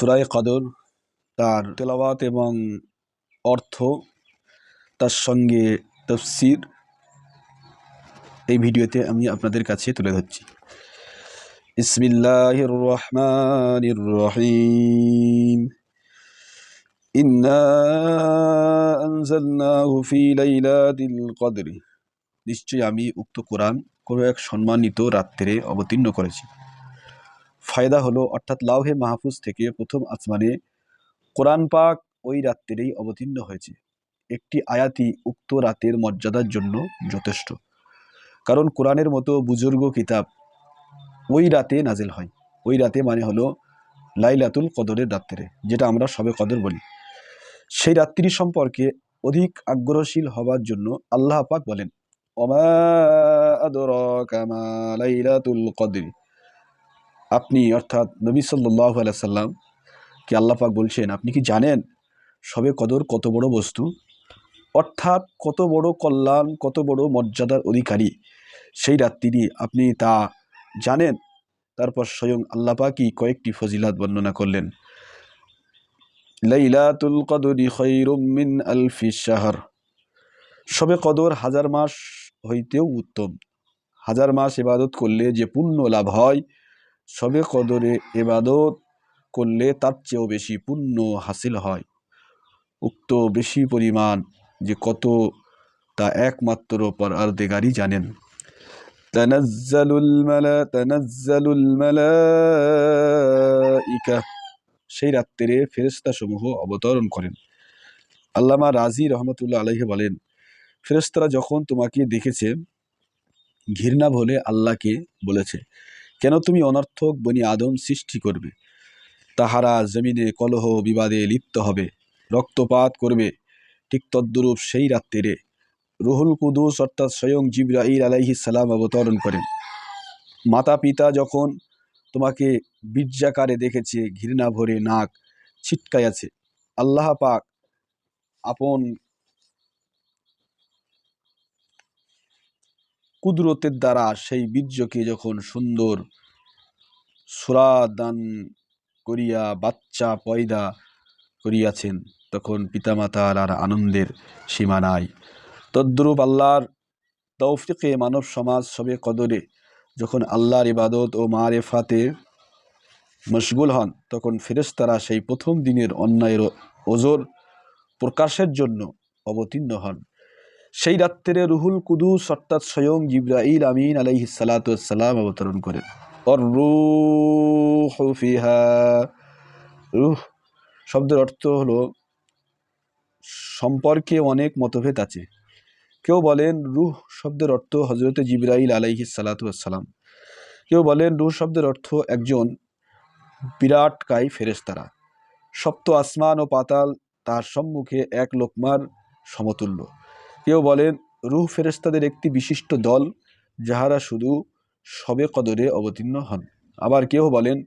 সুরায় কাদর তার তেলাওয়াত এবং অর্থ তার সঙ্গে তফসির এই ভিডিওতে আমি আপনাদের কাছে তুলে ধরছি। ইসমিল্লাহির রহমানির রহিম ইন্না আনজালনাহু ফি লাইলাতিল কদরি। নিশ্চয়ই আমি উক্ত কোরআন কোনো এক সম্মানিত রাত্রে অবতীর্ণ করেছি। ফায়দা হলো, অর্থাৎ লাউহে মাহফুজ থেকে প্রথম আসমানে কোরআন পাক ওই রাত্রেই অবতীর্ণ হয়েছে। একটি আয়াতি উক্ত রাতের মর্যাদার জন্য যথেষ্ট। কারণ কোরআনের মতো বুজুর্গ কিতাব ওই রাতে নাজেল হয়। ওই রাতে মানে হলো লাইলাতুল কদরের রাত্রে, যেটা আমরা সবে কদর বলি। সেই রাত্রি সম্পর্কে অধিক আগ্রহশীল হবার জন্য আল্লাহ পাক বলেন, ওমা আদরাকা মা লাইলাতুল কদরি। আপনি, অর্থাৎ নবী সাল্লাহ সাল্লাম, কি আল্লাহ পাক বলছেন, আপনি কি জানেন সবে কদর কত বড় বস্তু? অর্থাৎ কত বড় কল্যাণ, কত বড় মর্যাদার অধিকারী সেই রাত্রি আপনি তা জানেন? তারপর স্বয়ং আল্লাহ পাকই কয়েকটি ফজিলাত বর্ণনা করলেন। লাইলাতুল কদরি মিন আলফি শাহর। সবে কদর হাজার মাস হইতেও উত্তম। হাজার মাস এবাদত করলে যে পুণ্য লাভ হয় সবে কদরে এবাদত করলে তার চেয়েও বেশি পুণ্য হাসিল হয়। উক্ত বেশি পরিমাণ যে কত, তা একমাত্র পর আর দেগারই জানেন সেই রাত্রে ফেরেস্তাসমূহ অবতরণ করেন। আল্লামা রাজি রহমতুল্লাহ আলহে বলেন ফেরেস্তারা যখন তোমাকে দেখেছে, ঘৃণা বলে আল্লাহকে বলেছে কেন তুমি অনর্থক বনি আদম সৃষ্টি করবে? তাহারা জমিনে কলহ বিবাদে লিপ্ত হবে, রক্তপাত করবে, ঠিক তদ্রূপ সেই রাত্রিরে। রুহুল কুদুস অর্থাৎ স্বয়ং জিব্রাহিল আলাইহি সালাম অবতরণ করেন। মাতা পিতা যখন তোমাকে বীর্যাকারে দেখেছে, ঘৃণা ভরে নাক ছিটকাই আছে আল্লাহ পাক আপন কুদরতের দ্বারা সেই বীর্যকে যখন সুন্দর সুরা দান করিয়া বাচ্চা পয়দা করিয়াছেন, তখন পিতামাতার আর আনন্দের সীমা নাই। তদ্রূপ আল্লাহর তৌফিকে মানব সমাজ সবে কদরে যখন আল্লাহর ইবাদত ও মারেফাতে মশগুল হন, তখন ফেরেস্তারা সেই প্রথম দিনের অন্যায়ের ওজোর প্রকাশের জন্য অবতীর্ণ হন। সেই রাত্রে রুহুল কুদুস অর্থাৎ স্বয়ং জিব্রাইল আমিন আলাইহি সালাতাম অবতরণ করেন। অর রুহ শব্দের অর্থ হলো, সম্পর্কে অনেক মতভেদ আছে। কেউ বলেন রুহ শব্দের অর্থ হজরত জিব্রাইল আলাইহি সালাতাম কেউ বলেন রুহ শব্দের অর্থ একজন বিরাট কাই ফেরেস্তারা সপ্ত আসমান ও পাতাল, তার সম্মুখে এক লোকমার সমতুল্য। কেউ বলেন, রুহ ফেরেস্তাদের একটি বিশিষ্ট দল, যাহারা শুধু সবে কদরে অবতীর্ণ হন। আবার কেউ বলেন,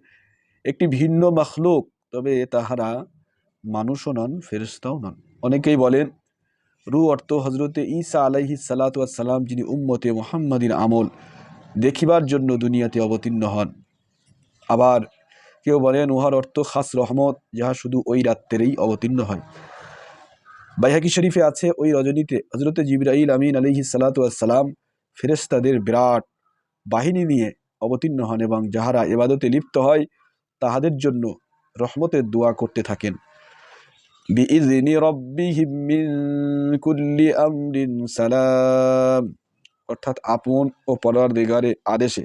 একটি ভিন্ন মখলুক, তবে তাহারা মানুষও নন ফেরেস্তাও নন। অনেকেই বলেন রু অর্থ হজরতে ঈসা আলাইহি সালাতাম যিনি উম্মতে মোহাম্মদিন আমল দেখিবার জন্য দুনিয়াতে অবতীর্ণ হন। আবার কেউ বলেন, উহার অর্থ খাস রহমত, যাহা শুধু ওই রাত্রেই অবতীর্ণ হয়। বাইহাকি শরীফে আছে ওই রজনীতে হজরতে জিবরাইল আমিন আলিহি সালাতাম ফেরেস্তাদের বিরাট বাহিনী নিয়ে অবতীর্ণ হন এবং যাহারা এবাদতে লিপ্ত হয়, তাহাদের জন্য রহমতের দোয়া করতে থাকেন। অর্থাৎ আপন ও পরার দিগারে আদেশে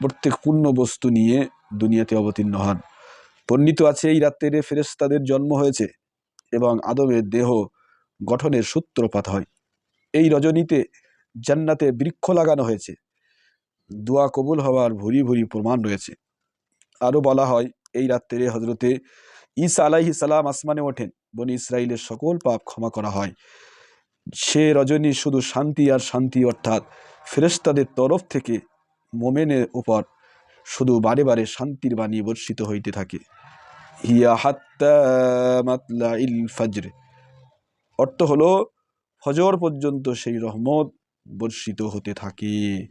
প্রত্যেক পূর্ণ বস্তু নিয়ে দুনিয়াতে অবতীর্ণ হন। পণ্ডিত আছে এই রাত্রে ফেরেস্তাদের জন্ম হয়েছে। এবং আদমের দেহ গঠনের সূত্রপাত হয়। এই রজনীতে জান্নাতে বৃক্ষ লাগানো হয়েছে। দোয়া কবুল হওয়ার ভুরি ভুরি প্রমাণ রয়েছে। আরও বলা হয়, এই রাত্রে হজরতে ঈসা আলাইহি সালাম আসমানে ওঠেন। বনি ইসরায়েলের সকল পাপ ক্ষমা করা হয়। সে রজনী শুধু শান্তি আর শান্তি অর্থাৎ ফেরেস্তাদের তরফ থেকে মোমেনের উপর শুধু বারে বারে শান্তির বাণী বর্ষিত হইতে থাকে। হিয়া হাত্তা মাতলা ইল ফজরে। অর্থ হলো, ফজর পর্যন্ত সেই রহমত বর্ষিত হতে থাকে।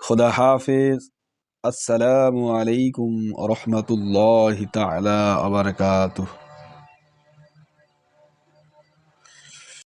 খোদা হাফেজ। আসসালামু আলাইকুম রহমতুল্লাহ তালা আবরকাতুহ